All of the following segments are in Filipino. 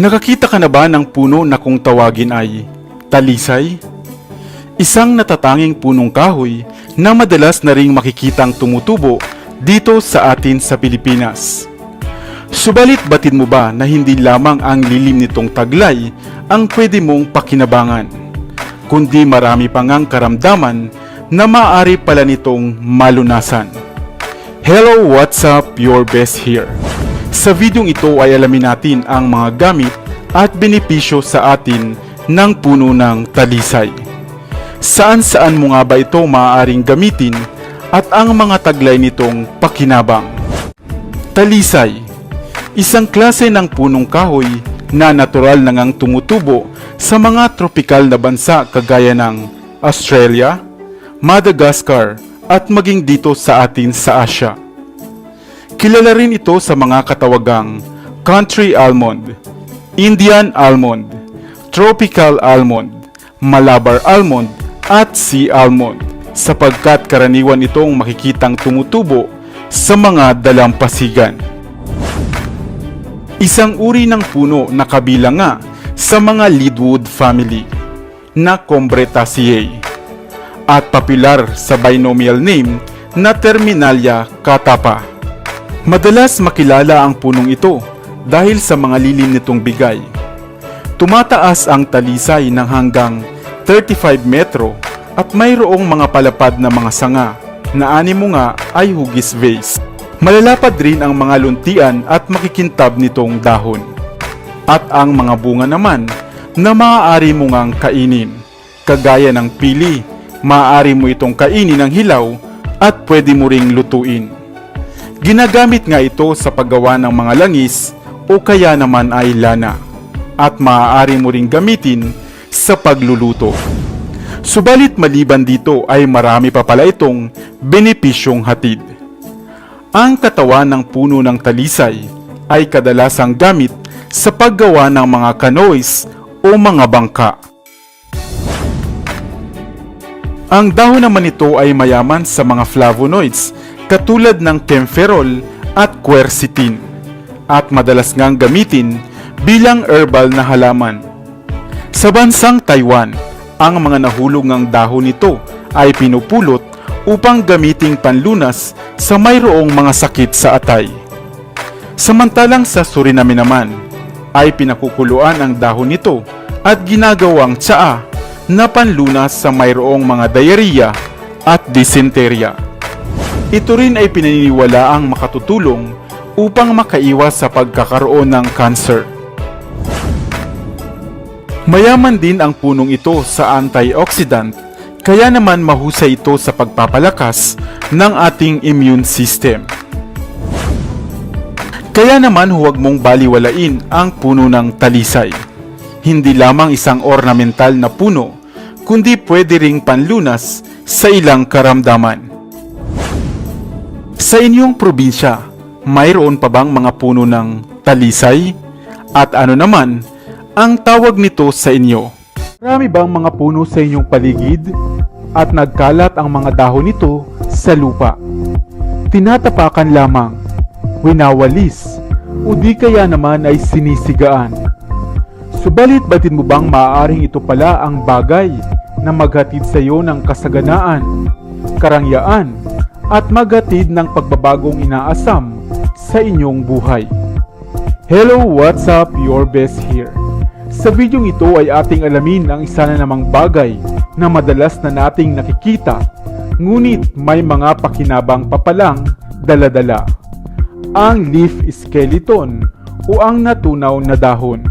Nakakita ka na ba ng puno na kung tawagin ay talisay? Isang natatanging punong kahoy na madalas na ring makikitang tumutubo dito sa atin sa Pilipinas. Subalit batid mo ba na hindi lamang ang lilim nitong taglay ang pwede mong pakinabangan, kundi marami pang ang karamdaman na maaari pala nitong malunasan. Hello, what's up? Your best here. Sa videong ito ay alamin natin ang mga gamit at benepisyo sa atin ng puno ng talisay. Saan saan mo nga ba ito maaaring gamitin at ang mga taglay nitong pakinabang. Talisay, isang klase ng punong kahoy na natural na ngang tumutubo sa mga tropikal na bansa kagaya ng Australia, Madagascar at maging dito sa atin sa Asia. Kilala rin ito sa mga katawagang country almond, Indian almond, tropical almond, Malabar almond at sea almond sapagkat karaniwan itong makikitang tumutubo sa mga dalampasigan. Isang uri ng puno na kabilang nga sa mga leadwood family na Combretaceae at popular sa binomial name na Terminalia catapa. Madalas makilala ang punong ito dahil sa mga lilim nitong bigay. Tumataas ang talisay ng hanggang 35 metro at mayroong mga palapad na mga sanga na animo nga ay hugis vase. Malalapad rin ang mga luntian at makikintab nitong dahon. At ang mga bunga naman na maaari mo ngang kainin. Kagaya ng pili, maaari mo itong kainin ng hilaw at pwede mo ring lutuin. Ginagamit nga ito sa paggawa ng mga langis o kaya naman ay lana at maaari mo ring gamitin sa pagluluto. Subalit maliban dito ay marami pa pala itong benepisyong hatid. Ang katawan ng puno ng talisay ay kadalasang gamit sa paggawa ng mga canoes o mga bangka. Ang dahon naman nito ay mayaman sa mga flavonoids katulad ng camphorol at quercetin at madalas ngang gamitin bilang herbal na halaman. Sa bansang Taiwan, ang mga nahulog ng dahon nito ay pinupulot upang gamiting panlunas sa mayroong mga sakit sa atay. Samantalang sa Suriname naman, ay pinakukuluan ang dahon nito at ginagawang tsaa na panlunas sa mayroong mga diarrhea at dysenteria. Ito rin ay pinaniniwalaang makatutulong upang makaiwas sa pagkakaroon ng cancer. Mayaman din ang punong ito sa antioxidant, kaya naman mahusay ito sa pagpapalakas ng ating immune system. Kaya naman huwag mong baliwalain ang puno ng talisay. Hindi lamang isang ornamental na puno, kundi pwede ring panlunas sa ilang karamdaman. Sa inyong probinsya, mayroon pa bang mga puno ng talisay? At ano naman ang tawag nito sa inyo? Marami bang mga puno sa inyong paligid? At nagkalat ang mga dahon nito sa lupa? Tinatapakan lamang, winawalis, o di kaya naman ay sinisigaan. Subalit batid mo bang maaaring ito pala ang bagay na maghatid sa iyo ng kasaganaan, karangyaan, at maghatid ng pagbabagong inaasam sa inyong buhay. Hello, what's up? Your best here. Sa videong ito ay ating alamin ang isa na namang bagay na madalas na nating nakikita, ngunit may mga pakinabang pa palang daladala. Ang leaf skeleton o ang natunaw na dahon.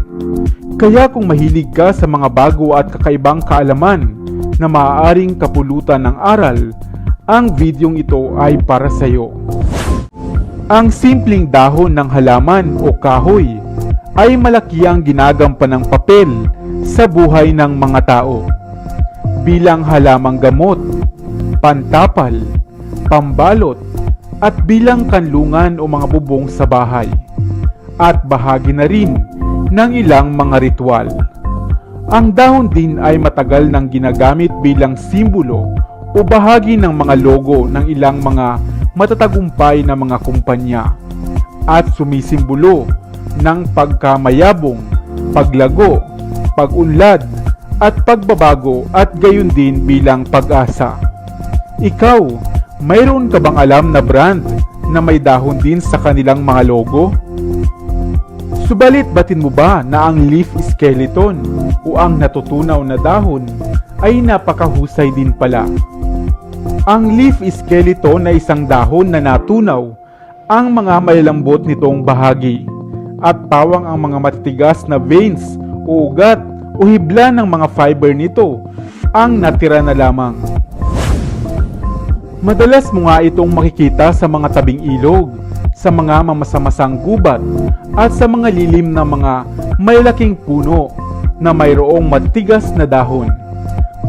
Kaya kung mahilig ka sa mga bago at kakaibang kaalaman na maaaring kapulutan ng aral, ang videong ito ay para sa iyo. Ang simpleng dahon ng halaman o kahoy ay malaki ang ginagampan ng papel sa buhay ng mga tao. Bilang halamang gamot, pantapal, pambalot, at bilang kanlungan o mga bubong sa bahay. At bahagi na rin ng ilang mga ritual. Ang dahon din ay matagal nang ginagamit bilang simbolo o bahagi ng mga logo ng ilang mga matatagumpay na mga kumpanya at sumisimbolo ng pagkamayabong paglago, pagunlad, at pagbabago at gayon din bilang pag-asa. Ikaw, mayroon ka bang alam na brand na may dahon din sa kanilang mga logo? Subalit batin mo ba na ang leaf skeleton o ang natutunaw na dahon ay napakahusay din pala? Ang leaf skeleton na isang dahon na natunaw ang mga malalambot nitong bahagi at pawang ang mga matitigas na veins o ugat o hibla ng mga fiber nito ang natira na lamang. Madalas mo nga itong makikita sa mga tabing ilog, sa mga mamasamasang gubat, at sa mga lilim na mga malalaking puno na mayroong matigas na dahon.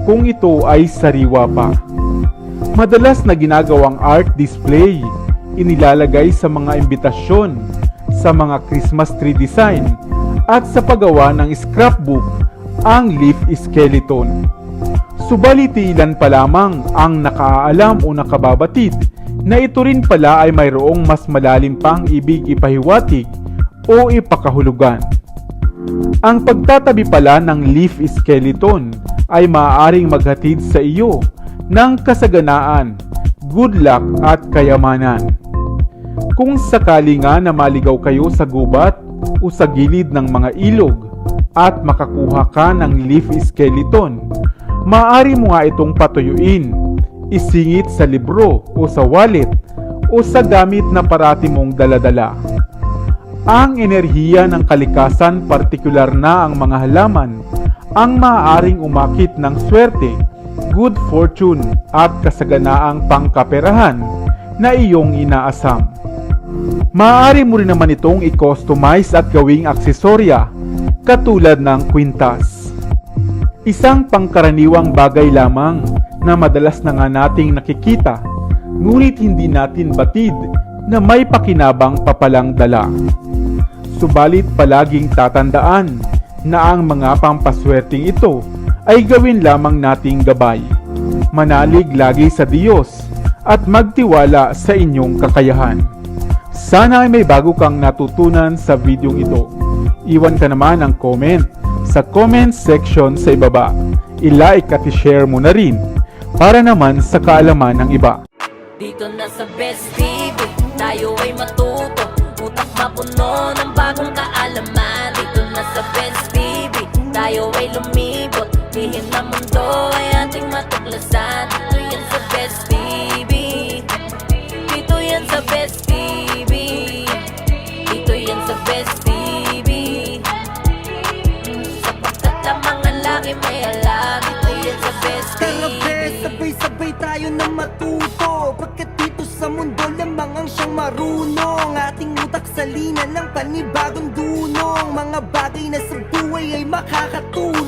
Kung ito ay sariwa pa. Madalas na ginagawang art display, inilalagay sa mga imbitasyon, sa mga Christmas tree design, at sa paggawa ng scrapbook ang leaf skeleton. Subalit ilan pa lamang ang nakaalam o nakababatid na ito rin pala ay mayroong mas malalim pang ibig ipahiwatig o ipakahulugan. Ang pagtatabi pala ng leaf skeleton ay maaaring maghatid sa iyo ng kasaganaan, good luck at kayamanan. Kung sakali nga na maligaw kayo sa gubat o sa gilid ng mga ilog at makakuha ka ng leaf skeleton, maaari mo nga itong patuyuin, isingit sa libro o sa wallet o sa gamit na parati mong daladala. Ang enerhiya ng kalikasan partikular na ang mga halaman ang maaaring umakit ng swerte, good fortune at kasaganaang pangkaperahan na iyong inaasam. Maaari mo rin naman itong i-customize at gawing aksesorya katulad ng kwintas. Isang pangkaraniwang bagay lamang na madalas na nga nating nakikita ngunit hindi natin batid na may pakinabang papalang dala. Subalit palaging tatandaan na ang mga pampaswerteng ito ay gawin lamang nating gabay. Manalig lagi sa Diyos at magtiwala sa inyong kakayahan. Sana ay may bago kang natutunan sa videong ito. Iwan ka naman ang comment sa comment section sa ibaba. I-like at i-share mo na rin para naman sa kaalaman ng iba. Dito na sa Best sabay-sabay tayo na matuto. Pagkat dito sa mundo lamang ang siyang marunong? Ating utak sa linan ng panibagong dunong. Mga bagay na sa buhay ay makakatulong